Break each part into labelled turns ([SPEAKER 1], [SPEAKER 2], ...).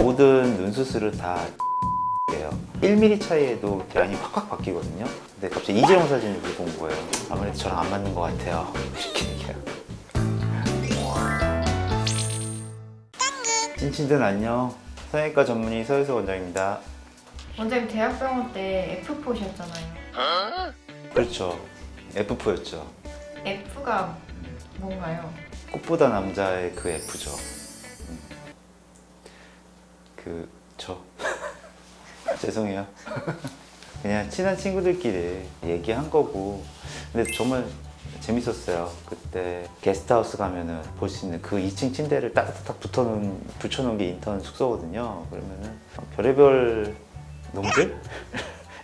[SPEAKER 1] 모든 눈 수술은 다 예요 1mm 차이에도 라인이 확확 바뀌거든요. 근데 갑자기 이재용 사진을 들고 온 거예요. 아무래도 저랑 안 맞는 것 같아요. 이렇게 얘기해요. 찐친들 안녕. 성형외과 전문의 서유수 원장입니다.
[SPEAKER 2] 원장님 대학병원 때 F4셨잖아요.
[SPEAKER 1] 그렇죠. F4였죠.
[SPEAKER 2] F가 뭔가요?
[SPEAKER 1] 꽃보다 남자의 그 F죠. 음. 그, 저. 죄송해요. 그냥 친한 친구들끼리 얘기한 거고. 근데 정말 재밌었어요. 그때 게스트하우스 가면은 볼 수 있는 그 2층 침대를 딱딱 붙여놓은, 붙여놓은 게 인턴 숙소거든요. 그러면은 별의별 놈들이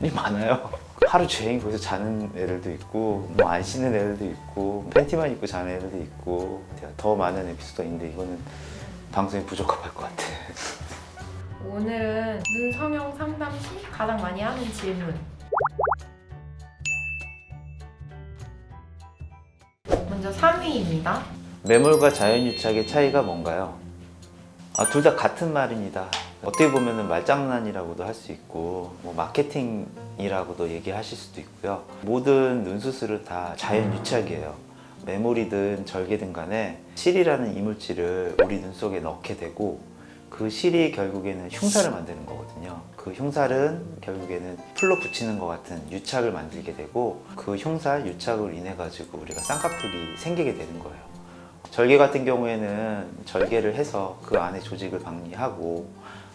[SPEAKER 1] 많아요. 하루 종일 거기서 자는 애들도 있고, 뭐 안 씻는 애들도 있고, 팬티만 입고 자는 애들도 있고, 더 많은 에피소드가 있는데 이거는 방송이 부족할 것 같아.
[SPEAKER 2] 오늘은 눈 성형 상담 시 가장 많이 하는 질문. 먼저 3위입니다.
[SPEAKER 1] 매몰과 자연유착의 차이가 뭔가요? 아, 둘 다 같은 말입니다. 어떻게 보면 말장난이라고도 할 수 있고 뭐 마케팅이라고도 얘기하실 수도 있고요. 모든 눈 수술은 다 자연유착이에요. 매몰이든 절개든 간에 실이라는 이물질을 우리 눈 속에 넣게 되고 그 실이 결국에는 흉사를 만드는 거거든요. 그 흉살은 결국에는 풀로 붙이는 것 같은 유착을 만들게 되고 그 흉살, 유착을 인해 가지고 우리가 쌍꺼풀이 생기게 되는 거예요. 절개 같은 경우에는 절개를 해서 그 안에 조직을 방리하고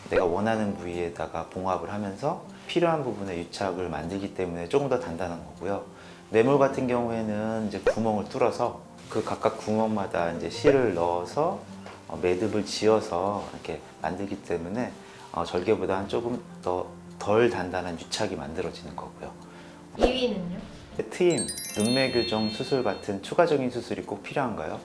[SPEAKER 1] 내가 원하는 부위에다가 봉합을 하면서 필요한 부분에 유착을 만들기 때문에 조금 더 단단한 거고요. 매몰 같은 경우에는 이제 구멍을 뚫어서 그 각각 구멍마다 이제 실을 넣어서 어, 매듭을 지어서 이렇게 만들기 때문에 어, 절개보다는 조금 더 덜 단단한 유착이 만들어지는 거고요.
[SPEAKER 2] 2위는요?
[SPEAKER 1] 트임, 눈매 교정 수술 같은 추가적인 수술이 꼭 필요한가요?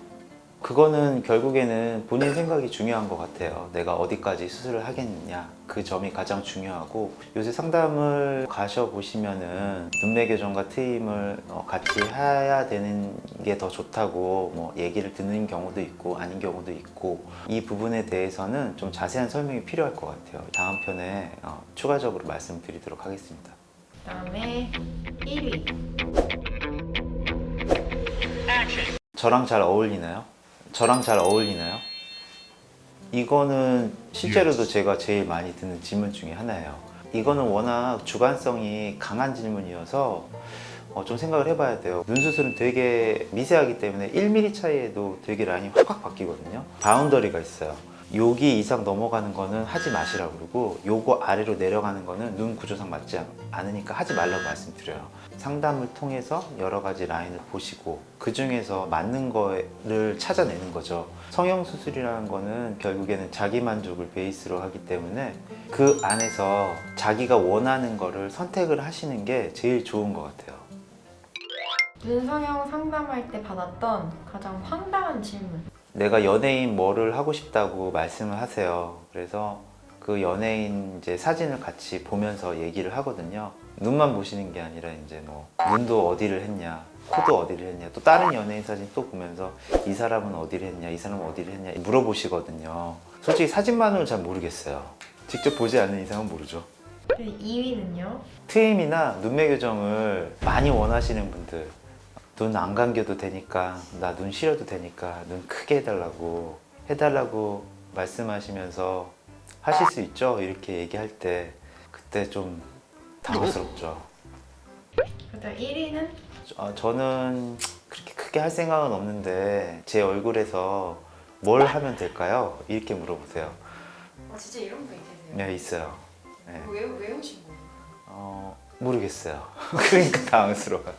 [SPEAKER 1] 그거는 결국에는 본인 생각이 중요한 것 같아요. 내가 어디까지 수술을 하겠느냐. 그 점이 가장 중요하고 요새 상담을 가셔보시면은 눈매 교정과 트임을 어, 같이 해야 되는 게 더 좋다고 뭐 얘기를 듣는 경우도 있고 아닌 경우도 있고 이 부분에 대해서는 좀 자세한 설명이 필요할 것 같아요. 다음 편에 어, 추가적으로 말씀드리도록 하겠습니다.
[SPEAKER 2] 그다음에 1위.
[SPEAKER 1] 저랑 잘 어울리나요? 저랑 잘 어울리나요? 이거는 실제로도 제가 제일 많이 듣는 질문 중에 하나예요. 이거는 워낙 주관성이 강한 질문이어서 어, 좀 생각을 해봐야 돼요. 눈 수술은 되게 미세하기 때문에 1mm 차이에도 되게 라인이 확확 바뀌거든요. 바운더리가 있어요. 여기 이상 넘어가는 거는 하지 마시라고 그러고 요거 아래로 내려가는 거는 눈 구조상 맞지 않- 않으니까 하지 말라고 말씀드려요. 상담을 통해서 여러 가지 라인을 보시고 그 중에서 맞는 거를 찾아내는 거죠. 성형 수술이라는 거는 결국에는 자기 만족을 베이스로 하기 때문에 그 안에서 자기가 원하는 거를 선택을 하시는 게 제일 좋은 것 같아요.
[SPEAKER 2] 눈 성형 상담할 때 받았던 가장 황당한 질문.
[SPEAKER 1] 내가 연예인 뭐를 하고 싶다고 말씀을 하세요. 그래서 그 연예인 이제 사진을 같이 보면서 얘기를 하거든요. 눈만 보시는 게 아니라 이제 뭐 눈도 어디를 했냐, 코도 어디를 했냐, 또 다른 연예인 사진 또 보면서 이 사람은 어디를 했냐, 이 사람은 어디를 했냐 물어보시거든요. 솔직히 사진만으로는 잘 모르겠어요. 직접 보지 않는 이상은 모르죠.
[SPEAKER 2] 그리고 2위는요?
[SPEAKER 1] 트임이나 눈매 교정을 많이 원하시는 분들 눈 안 감겨도 되니까 나눈 실어도 되니까 눈 크게 해달라고 해달라고 말씀하시면서 하실 수 있죠 이렇게 얘기할 때 그때 좀 당황스럽죠
[SPEAKER 2] 그다음 1위는?
[SPEAKER 1] 어, 저는 그렇게 크게 할 생각은 없는데 제 얼굴에서 뭘 하면 될까요 이렇게 물어보세요
[SPEAKER 3] 아 진짜 이런 분 계세요?
[SPEAKER 1] 네 있어요 네.
[SPEAKER 3] 왜, 왜 오신 거예요?
[SPEAKER 1] 어, 모르겠어요. 그러니까 당황스러워요.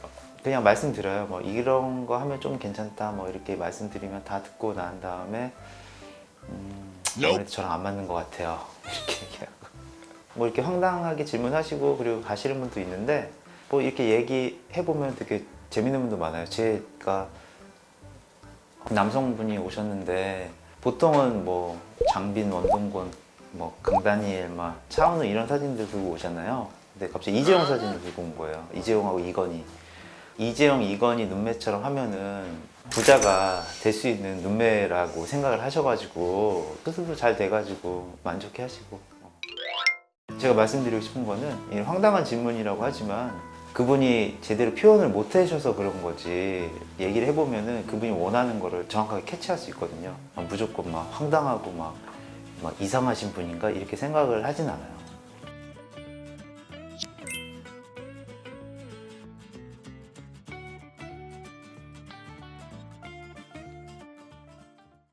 [SPEAKER 1] 그냥 말씀드려요. 뭐 이런 거 하면 좀 괜찮다. 뭐 이렇게 말씀드리면 다 듣고 난 다음에 음, 아무래도 저랑 안 맞는 것 같아요. 이렇게 얘기하고 뭐 이렇게 황당하게 질문하시고 그리고 가시는 분도 있는데 뭐 이렇게 얘기해 보면 되게 재밌는 분도 많아요. 제가 남성분이 오셨는데 보통은 뭐 장빈, 원동건, 뭐 강다니엘, 막 차은우 이런 사진들 들고 오잖아요. 근데 갑자기 이재용 사진을 들고 온 거예요. 이재용하고 이건희. 이재용, 이건희 눈매처럼 하면은 부자가 될 수 있는 눈매라고 생각을 하셔가지고 스스로 잘 돼가지고 만족해 하시고. 제가 말씀드리고 싶은 거는 이 황당한 질문이라고 하지만 그분이 제대로 표현을 못 해주셔서 그런 거지 얘기를 해보면은 그분이 원하는 거를 정확하게 캐치할 수 있거든요. 아, 무조건 막 황당하고 막, 막 이상하신 분인가? 이렇게 생각을 하진 않아요